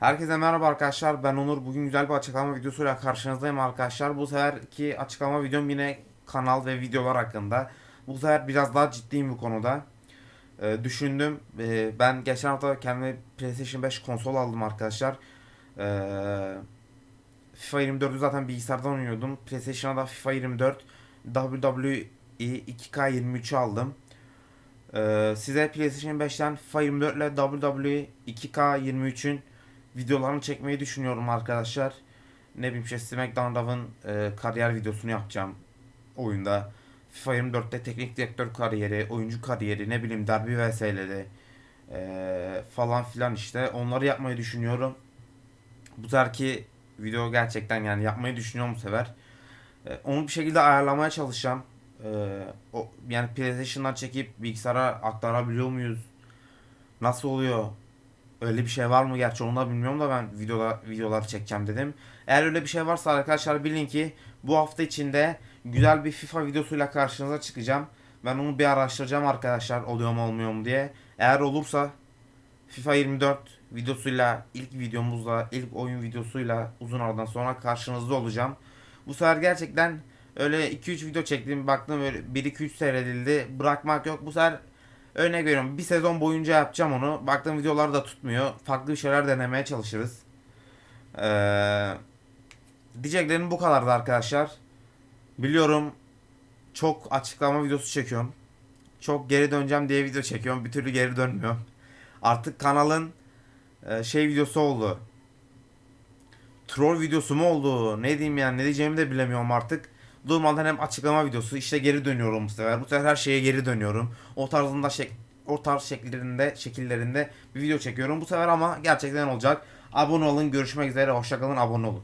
Herkese merhaba arkadaşlar. Ben Onur. Bugün güzel bir açıklama videosuyla karşınızdayım arkadaşlar. Bu seferki açıklama videom yine kanal ve videolar hakkında. Bu sefer biraz daha ciddiyim bu konuda. Ee, düşündüm. Ee, ben geçen hafta kendime PlayStation 5 konsol aldım arkadaşlar. Ee, FIFA 24'ü zaten bilgisayardan oynuyordum. PlayStation'a da FIFA 24 WWE 2K23'ü aldım. Ee, size PlayStation 5'ten FIFA 24 ile WWE 2K23'ün videolarını çekmeyi düşünüyorum arkadaşlar. Ne bileyim işte SmackDown'ın e, kariyer videosunu yapacağım oyunda. FIFA 24'te teknik direktör kariyeri, oyuncu kariyeri, ne bileyim derbi vs'leri e, falan filan işte onları yapmayı düşünüyorum. Bu seferki video gerçekten yani yapmayı düşünüyorum bu sefer. E, onu bir şekilde ayarlamaya çalışacağım. E, o, yani PlayStation'dan çekip bilgisayara aktarabiliyor muyuz? Nasıl oluyor? Öyle bir şey var mı gerçi onu da bilmiyorum da ben videolar, videolar çekeceğim dedim. Eğer öyle bir şey varsa arkadaşlar bilin ki bu hafta içinde güzel bir FIFA videosuyla karşınıza çıkacağım. Ben onu bir araştıracağım arkadaşlar oluyor mu olmuyor mu diye. Eğer olursa FIFA 24 videosuyla ilk videomuzla ilk oyun videosuyla uzun aradan sonra karşınızda olacağım. Bu sefer gerçekten öyle 2-3 video çektim baktım öyle 1-2-3 seyredildi bırakmak yok. Bu sefer Örnek veriyorum bir sezon boyunca yapacağım onu. Baktığım videolar da tutmuyor. Farklı şeyler denemeye çalışırız. Ee, diyeceklerim bu kadardı arkadaşlar. Biliyorum çok açıklama videosu çekiyorum. Çok geri döneceğim diye video çekiyorum. Bir türlü geri dönmüyorum. Artık kanalın e, şey videosu oldu. Troll videosu mu oldu? Ne diyeyim yani ne diyeceğimi de bilemiyorum artık. Durmadan hem açıklama videosu işte geri dönüyorum bu sefer. Bu sefer her şeye geri dönüyorum. O tarzında şek o tarz şekillerinde şekillerinde bir video çekiyorum bu sefer ama gerçekten olacak. Abone olun görüşmek üzere hoşçakalın abone olun.